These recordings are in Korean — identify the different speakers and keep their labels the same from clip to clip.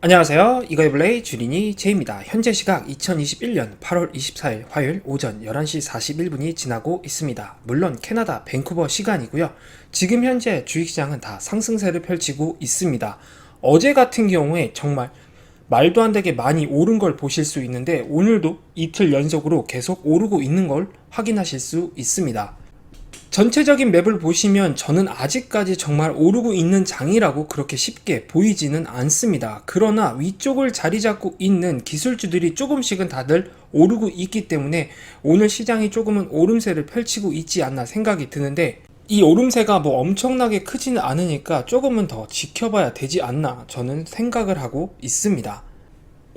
Speaker 1: 안녕하세요. 이거이블레이 주린이 제입니다. 현재 시각 2021년 8월 24일 화요일 오전 11시 41분이 지나고 있습니다. 물론 캐나다 밴쿠버 시간이고요. 지금 현재 주식시장은 다 상승세를 펼치고 있습니다. 어제 같은 경우에 정말 말도 안 되게 많이 오른 걸 보실 수 있는데 오늘도 이틀 연속으로 계속 오르고 있는 걸 확인하실 수 있습니다. 전체적인 맵을 보시면 저는 아직까지 정말 오르고 있는 장이라고 그렇게 쉽게 보이지는 않습니다. 그러나 위쪽을 자리 잡고 있는 기술주들이 조금씩은 다들 오르고 있기 때문에 오늘 시장이 조금은 오름세를 펼치고 있지 않나 생각이 드는데 이 오름세가 뭐 엄청나게 크지는 않으니까 조금은 더 지켜봐야 되지 않나 저는 생각을 하고 있습니다.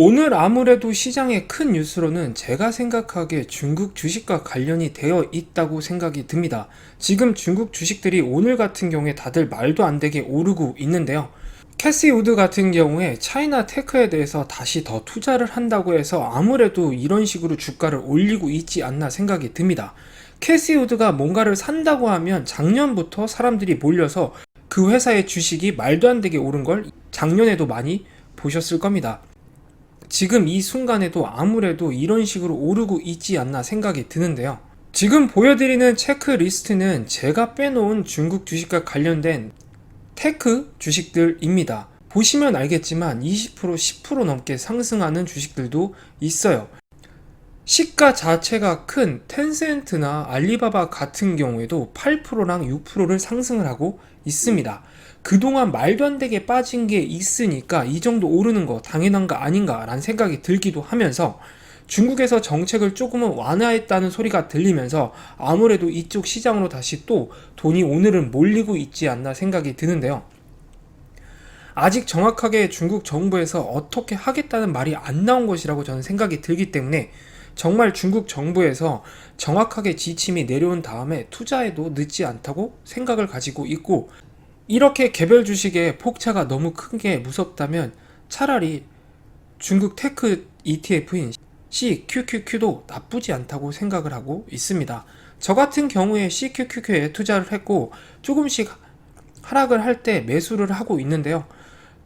Speaker 1: 오늘 아무래도 시장의 큰 뉴스로는 제가 생각하기에 중국 주식과 관련이 되어 있다고 생각이 듭니다. 지금 중국 주식들이 오늘 같은 경우에 다들 말도 안 되게 오르고 있는데요. 캐시 우드 같은 경우에 차이나 테크에 대해서 다시 더 투자를 한다고 해서 아무래도 이런 식으로 주가를 올리고 있지 않나 생각이 듭니다. 캐시 우드가 뭔가를 산다고 하면 작년부터 사람들이 몰려서 그 회사의 주식이 말도 안 되게 오른 걸 작년에도 많이 보셨을 겁니다. 지금 이 순간에도 아무래도 이런 식으로 오르고 있지 않나 생각이 드는데요. 지금 보여드리는 체크리스트는 제가 빼놓은 중국 주식과 관련된 테크 주식들입니다. 보시면 알겠지만 20% 10% 넘게 상승하는 주식들도 있어요. 시가 자체가 큰 텐센트나 알리바바 같은 경우에도 8%랑 6%를 상승을 하고 있습니다. 그동안 말도 안 되게 빠진 게 있으니까 이 정도 오르는 거 당연한가 아닌가라는 생각이 들기도 하면서 중국에서 정책을 조금은 완화했다는 소리가 들리면서 아무래도 이쪽 시장으로 다시 또 돈이 오늘은 몰리고 있지 않나 생각이 드는데요. 아직 정확하게 중국 정부에서 어떻게 하겠다는 말이 안 나온 것이라고 저는 생각이 들기 때문에 정말 중국 정부에서 정확하게 지침이 내려온 다음에 투자에도 늦지 않다고 생각을 가지고 있고 이렇게 개별 주식의 폭차가 너무 큰 게 무섭다면 차라리 중국 테크 ETF인 CQQQ도 나쁘지 않다고 생각을 하고 있습니다. 저 같은 경우에 CQQQ에 투자를 했고 조금씩 하락을 할 때 매수를 하고 있는데요.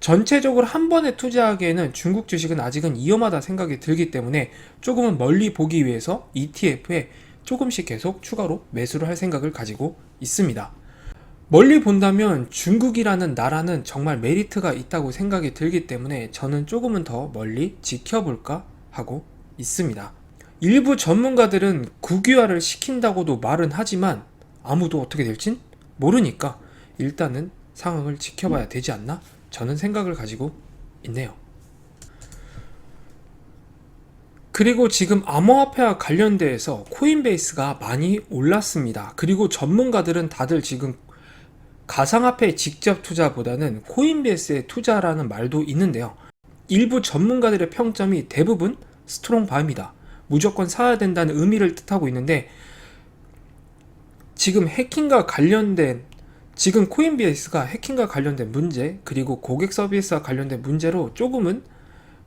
Speaker 1: 전체적으로 한 번에 투자하기에는 중국 주식은 아직은 위험하다 생각이 들기 때문에 조금은 멀리 보기 위해서 ETF에 조금씩 계속 추가로 매수를 할 생각을 가지고 있습니다. 멀리 본다면 중국이라는 나라는 정말 메리트가 있다고 생각이 들기 때문에 저는 조금은 더 멀리 지켜볼까 하고 있습니다. 일부 전문가들은 국유화를 시킨다고도 말은 하지만 아무도 어떻게 될진 모르니까 일단은 상황을 지켜봐야 되지 않나 저는 생각을 가지고 있네요. 그리고 지금 암호화폐와 관련돼서 코인베이스가 많이 올랐습니다. 그리고 전문가들은 다들 지금 가상화폐 직접 투자보다는 코인베이스에 투자라는 말도 있는데요. 일부 전문가들의 평점이 대부분 스트롱 바입니다. 무조건 사야 된다는 의미를 뜻하고 있는데 지금 해킹과 관련된 지금 코인베이스가 해킹과 관련된 문제 그리고 고객 서비스와 관련된 문제로 조금은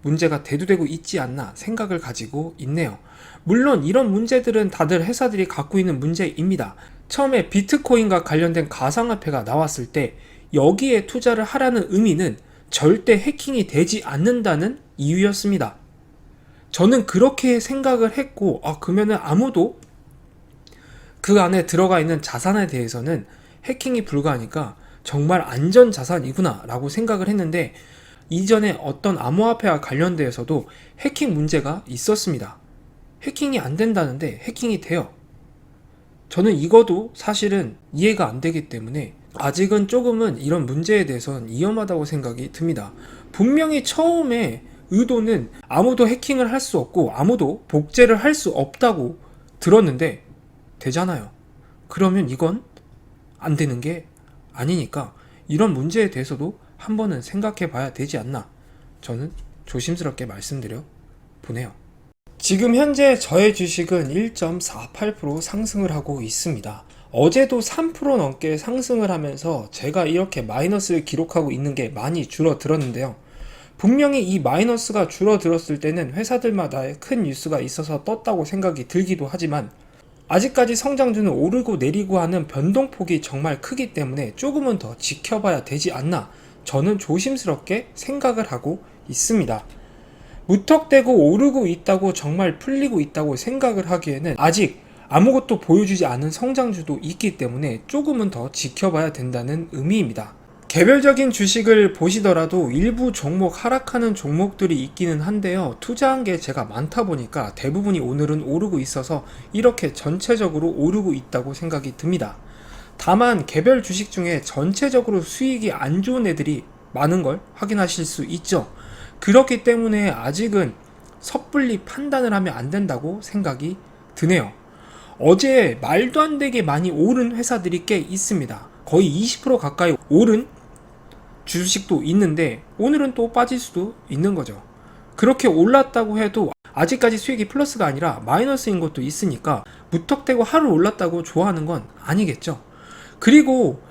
Speaker 1: 문제가 대두되고 있지 않나 생각을 가지고 있네요. 물론 이런 문제들은 다들 회사들이 갖고 있는 문제입니다. 처음에 비트코인과 관련된 가상화폐가 나왔을 때 여기에 투자를 하라는 의미는 절대 해킹이 되지 않는다는 이유였습니다. 저는 그렇게 생각을 했고, 아, 그러면은 아무도 그 안에 들어가 있는 자산에 대해서는 해킹이 불가하니까 정말 안전 자산이구나 라고 생각을 했는데, 이전에 어떤 암호화폐와 관련돼서도 해킹 문제가 있었습니다. 해킹이 안 된다는데 해킹이 돼요. 저는 이거도 사실은 이해가 안 되기 때문에 아직은 조금은 이런 문제에 대해서는 위험하다고 생각이 듭니다. 분명히 처음에 의도는 아무도 해킹을 할 수 없고 아무도 복제를 할 수 없다고 들었는데 되잖아요. 그러면 이건 안 되는 게 아니니까 이런 문제에 대해서도 한 번은 생각해 봐야 되지 않나 저는 조심스럽게 말씀드려 보네요. 지금 현재 저의 주식은 1.48% 상승을 하고 있습니다. 어제도 3% 넘게 상승을 하면서 제가 이렇게 마이너스를 기록하고 있는 게 많이 줄어들었는데요. 분명히 이 마이너스가 줄어들었을 때는 회사들마다의 큰 뉴스가 있어서 떴다고 생각이 들기도 하지만 아직까지 성장주는 오르고 내리고 하는 변동폭이 정말 크기 때문에 조금은 더 지켜봐야 되지 않나 저는 조심스럽게 생각을 하고 있습니다. 무턱대고 오르고 있다고 정말 풀리고 있다고 생각을 하기에는 아직 아무것도 보여주지 않은 성장주도 있기 때문에 조금은 더 지켜봐야 된다는 의미입니다. 개별적인 주식을 보시더라도 일부 종목 하락하는 종목들이 있기는 한데요. 투자한 게 제가 많다 보니까 대부분이 오늘은 오르고 있어서 이렇게 전체적으로 오르고 있다고 생각이 듭니다. 다만 개별 주식 중에 전체적으로 수익이 안 좋은 애들이 많은 걸 확인하실 수 있죠. 그렇기 때문에 아직은 섣불리 판단을 하면 안 된다고 생각이 드네요. 어제 말도 안 되게 많이 오른 회사들이 꽤 있습니다. 거의 20% 가까이 오른 주식도 있는데 오늘은 또 빠질 수도 있는 거죠. 그렇게 올랐다고 해도 아직까지 수익이 플러스가 아니라 마이너스인 것도 있으니까 무턱대고 하루 올랐다고 좋아하는 건 아니겠죠. 그리고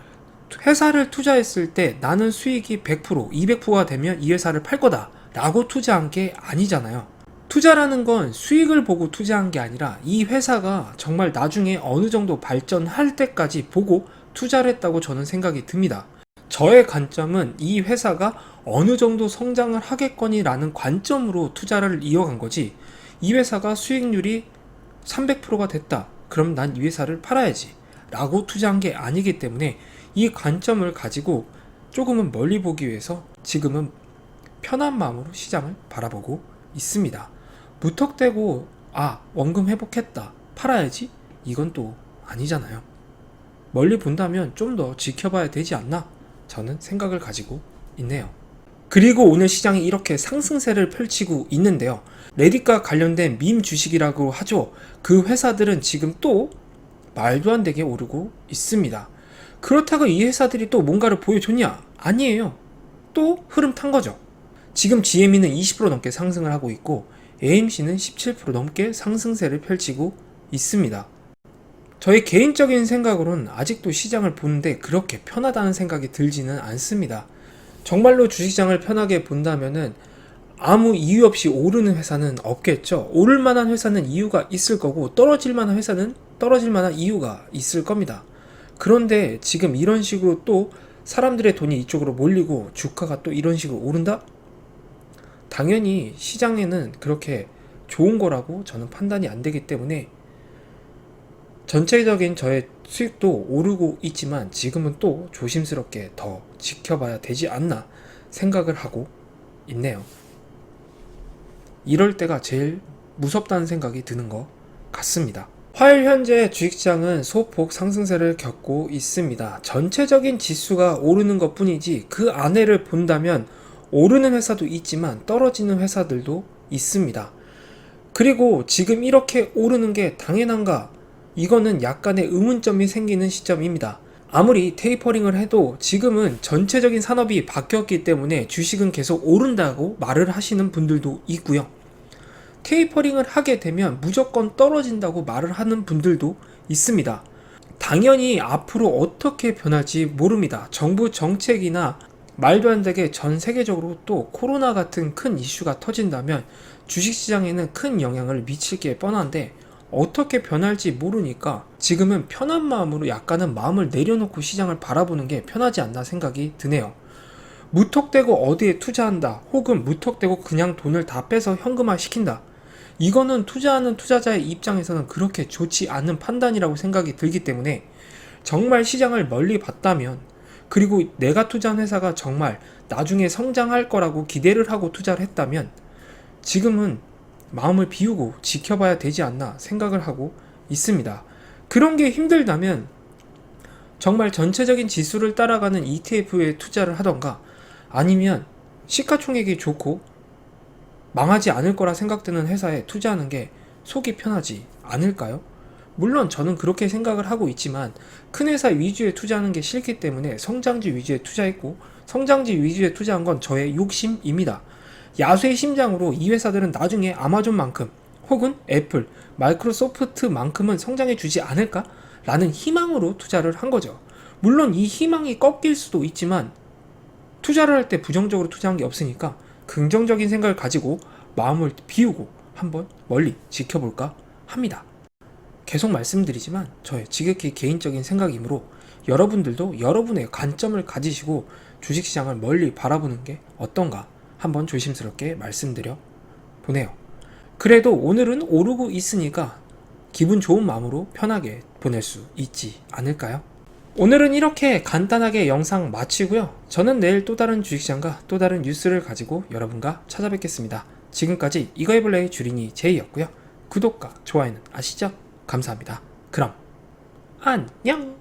Speaker 1: 회사를 투자했을 때 나는 수익이 100%, 200%가 되면 이 회사를 팔 거다 라고 투자한 게 아니잖아요. 투자라는 건 수익을 보고 투자한 게 아니라 이 회사가 정말 나중에 어느 정도 발전할 때까지 보고 투자를 했다고 저는 생각이 듭니다. 저의 관점은 이 회사가 어느 정도 성장을 하겠거니라는 관점으로 투자를 이어간 거지 이 회사가 수익률이 300%가 됐다. 그럼 난 이 회사를 팔아야지. 라고 투자한 게 아니기 때문에 이 관점을 가지고 조금은 멀리 보기 위해서 지금은 편한 마음으로 시장을 바라보고 있습니다. 무턱대고 아 원금 회복했다 팔아야지 이건 또 아니잖아요. 멀리 본다면 좀 더 지켜봐야 되지 않나 저는 생각을 가지고 있네요. 그리고 오늘 시장이 이렇게 상승세를 펼치고 있는데요. 레딧과 관련된 밈 주식이라고 하죠. 그 회사들은 지금 또 말도 안 되게 오르고 있습니다. 그렇다고 이 회사들이 또 뭔가를 보여줬냐? 아니에요. 또 흐름 탄 거죠. 지금 GME는 20% 넘게 상승을 하고 있고 AMC는 17% 넘게 상승세를 펼치고 있습니다. 저의 개인적인 생각으로는 아직도 시장을 보는데 그렇게 편하다는 생각이 들지는 않습니다. 정말로 주식장을 편하게 본다면은 아무 이유 없이 오르는 회사는 없겠죠. 오를 만한 회사는 이유가 있을 거고 떨어질 만한 회사는 떨어질 만한 이유가 있을 겁니다. 그런데 지금 이런 식으로 또 사람들의 돈이 이쪽으로 몰리고 주가가 또 이런 식으로 오른다? 당연히 시장에는 그렇게 좋은 거라고 저는 판단이 안 되기 때문에 전체적인 저의 수익도 오르고 있지만 지금은 또 조심스럽게 더 지켜봐야 되지 않나 생각을 하고 있네요. 이럴 때가 제일 무섭다는 생각이 드는 것 같습니다. 화요일 현재 주식시장은 소폭 상승세를 겪고 있습니다. 전체적인 지수가 오르는 것 뿐이지 그 안에를 본다면 오르는 회사도 있지만 떨어지는 회사들도 있습니다. 그리고 지금 이렇게 오르는 게 당연한가? 이거는 약간의 의문점이 생기는 시점입니다. 아무리 테이퍼링을 해도 지금은 전체적인 산업이 바뀌었기 때문에 주식은 계속 오른다고 말을 하시는 분들도 있고요. 테이퍼링을 하게 되면 무조건 떨어진다고 말을 하는 분들도 있습니다. 당연히 앞으로 어떻게 변할지 모릅니다. 정부 정책이나 말도 안 되게 전 세계적으로 또 코로나 같은 큰 이슈가 터진다면 주식시장에는 큰 영향을 미칠 게 뻔한데 어떻게 변할지 모르니까 지금은 편한 마음으로 약간은 마음을 내려놓고 시장을 바라보는 게 편하지 않나 생각이 드네요. 무턱대고 어디에 투자한다 혹은 무턱대고 그냥 돈을 다 빼서 현금화 시킨다. 이거는 투자하는 투자자의 입장에서는 그렇게 좋지 않은 판단이라고 생각이 들기 때문에 정말 시장을 멀리 봤다면 그리고 내가 투자한 회사가 정말 나중에 성장할 거라고 기대를 하고 투자를 했다면 지금은 마음을 비우고 지켜봐야 되지 않나 생각을 하고 있습니다. 그런 게 힘들다면 정말 전체적인 지수를 따라가는 ETF에 투자를 하던가 아니면 시가총액이 좋고 망하지 않을 거라 생각되는 회사에 투자하는 게 속이 편하지 않을까요? 물론 저는 그렇게 생각을 하고 있지만 큰 회사 위주에 투자하는 게 싫기 때문에 성장지 위주에 투자했고 성장지 위주에 투자한 건 저의 욕심입니다. 야수의 심장으로 이 회사들은 나중에 아마존만큼 혹은 애플, 마이크로소프트만큼은 성장해 주지 않을까? 라는 희망으로 투자를 한 거죠. 물론 이 희망이 꺾일 수도 있지만 투자를 할 때 부정적으로 투자한 게 없으니까 긍정적인 생각을 가지고 마음을 비우고 한번 멀리 지켜볼까 합니다. 계속 말씀드리지만 저의 지극히 개인적인 생각이므로 여러분들도 여러분의 관점을 가지시고 주식시장을 멀리 바라보는 게 어떤가 한번 조심스럽게 말씀드려 보네요. 그래도 오늘은 오르고 있으니까 기분 좋은 마음으로 편하게 보낼 수 있지 않을까요? 오늘은 이렇게 간단하게 영상 마치고요. 저는 내일 또 다른 주식시장과 또 다른 뉴스를 가지고 여러분과 찾아뵙겠습니다. 지금까지 이거이블레이 주린이 제이였고요. 구독과 좋아요는 아시죠? 감사합니다. 그럼 안녕!